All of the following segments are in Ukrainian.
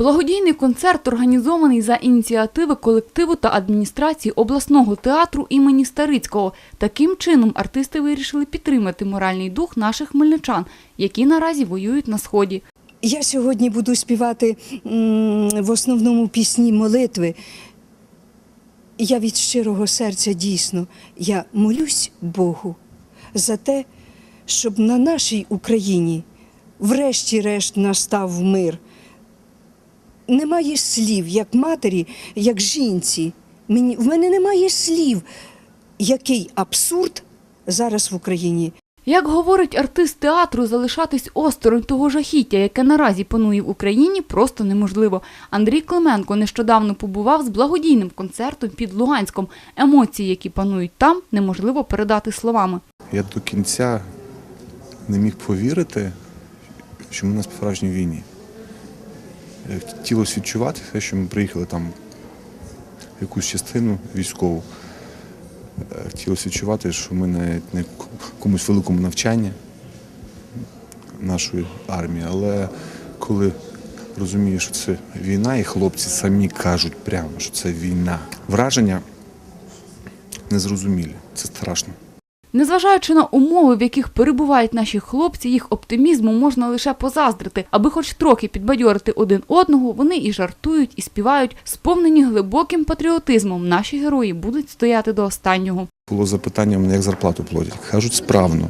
Благодійний концерт організований за ініціативи колективу та адміністрації обласного театру імені Старицького. Таким чином артисти вирішили підтримати моральний дух наших хмельничан, які наразі воюють на сході. Я сьогодні буду співати в основному пісні молитви. Я від щирого серця дійсно я молюсь Богу за те, щоб на нашій Україні врешті-решт настав мир. Немає слів, як матері, як жінці. Мені, в мене немає слів, який абсурд зараз в Україні. Як говорить артист театру, залишатись осторонь того жахіття, яке наразі панує в Україні, просто неможливо. Андрій Клименко нещодавно побував з благодійним концертом під Луганськом. Емоції, які панують там, неможливо передати словами. Я до кінця не міг повірити, що ми на справжній війні. Е, Хотілося відчувати що ми приїхали там в якусь частину військову. Е, Хотілося відчувати, що ми на якомусь великому навчанні нашої армії. Але коли розумієш, що це війна, і хлопці самі кажуть прямо, що це війна. Враження незрозумілі. Це страшно. Незважаючи на умови, в яких перебувають наші хлопці, їх оптимізму можна лише позаздрити. Аби хоч трохи підбадьорити один одного, вони і жартують, і співають. Сповнені глибоким патріотизмом, наші герої будуть стояти до останнього. Було запитання, мене, як зарплату платять. Кажуть, справно.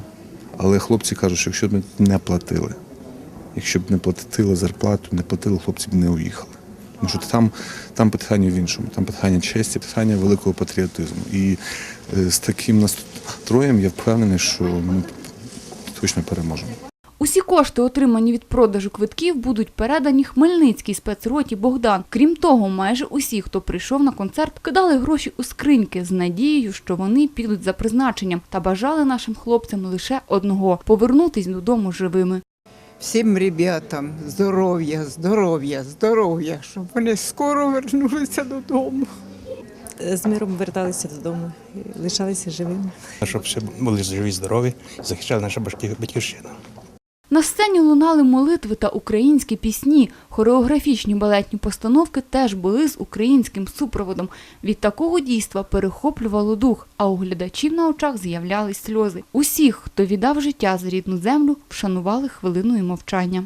Але хлопці кажуть, що якщо б не платили, якщо б не платили зарплату, не платили, хлопці б не уїхали. Тому що там, там питання в іншому, там питання честі, питання великого патріотизму. І е, з таким настроєм я впевнений, що ми точно переможемо. Усі кошти, отримані від продажу квитків, будуть передані Хмельницькій спецроті Богдан. Крім того, майже усі, хто прийшов на концерт, кидали гроші у скриньки з надією, що вони підуть за призначенням, та бажали нашим хлопцям лише одного повернутись додому живими. Всім ребятам здоров'я, здоров'я, здоров'я, щоб вони скоро вернулися додому. З миром верталися додому, лишалися живими. щоб всі були живі, здорові, захищали нашу батьків- батьківщину. На сцені лунали молитви та українські пісні. Хореографічні балетні постановки теж були з українським супроводом. Від такого дійства перехоплювало дух, а у глядачів на очах з'являлись сльози. Усіх, хто віддав життя за рідну землю, вшанували хвилиною мовчання.